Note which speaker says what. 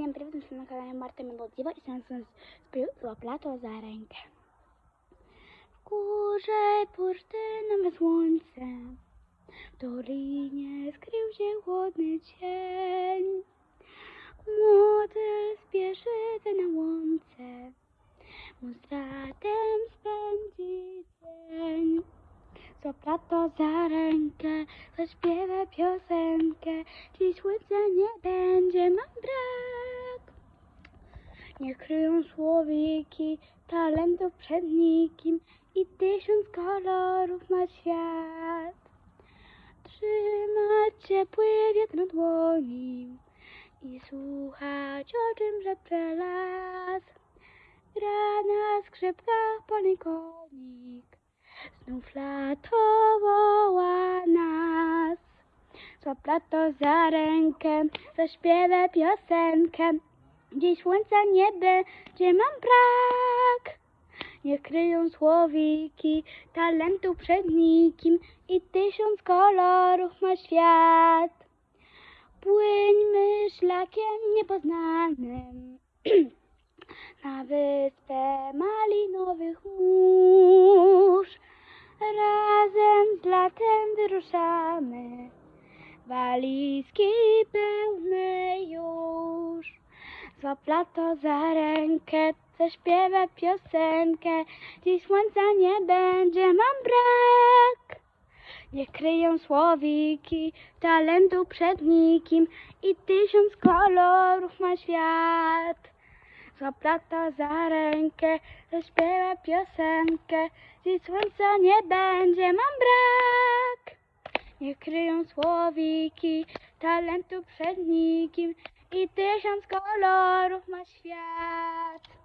Speaker 1: Всем привет, мы на канале Марта Мелодива и сегодня с Зłaplato za rękę. W górze bursztynowe słońce, w dolinie skrył się chłodny cień. Młody spieszy na łące, mu z bratem spędzi dzień. Złaplato za rękę, zaśpiewa piosenkę, dziś słońca nie będzie, mam brak. Nie kryją słowiki talentów przed nikim i tysiąc kolorów ma świat. Trzymać ciepły wiatr na dłoni i słuchać o czym szepcze las. Gra na skrzypkach polny konik, znów lato woła nas. Złap lato za rękę, zaśpiewę piosenkę. Dziś słońca nie będzie, mam brak. Nie kryją słowiki talentu przed nikim i tysiąc kolorów ma świat. Płyńmy szlakiem niepoznanym na wyspę malinowych mórz. Razem z latem wyruszamy, walizki pełne. Złap lato za rękę, zaśpiewę piosenkę. Dziś słońca nie będzie, mam brak. Nie kryją słowiki talentu przed nikim i tysiąc kolorów ma świat. Złap lato za rękę, zaśpiewa piosenkę. Dziś słońca nie będzie, mam brak. Nie kryją słowiki talentu przed nikim tysiąc kolorów ma świat.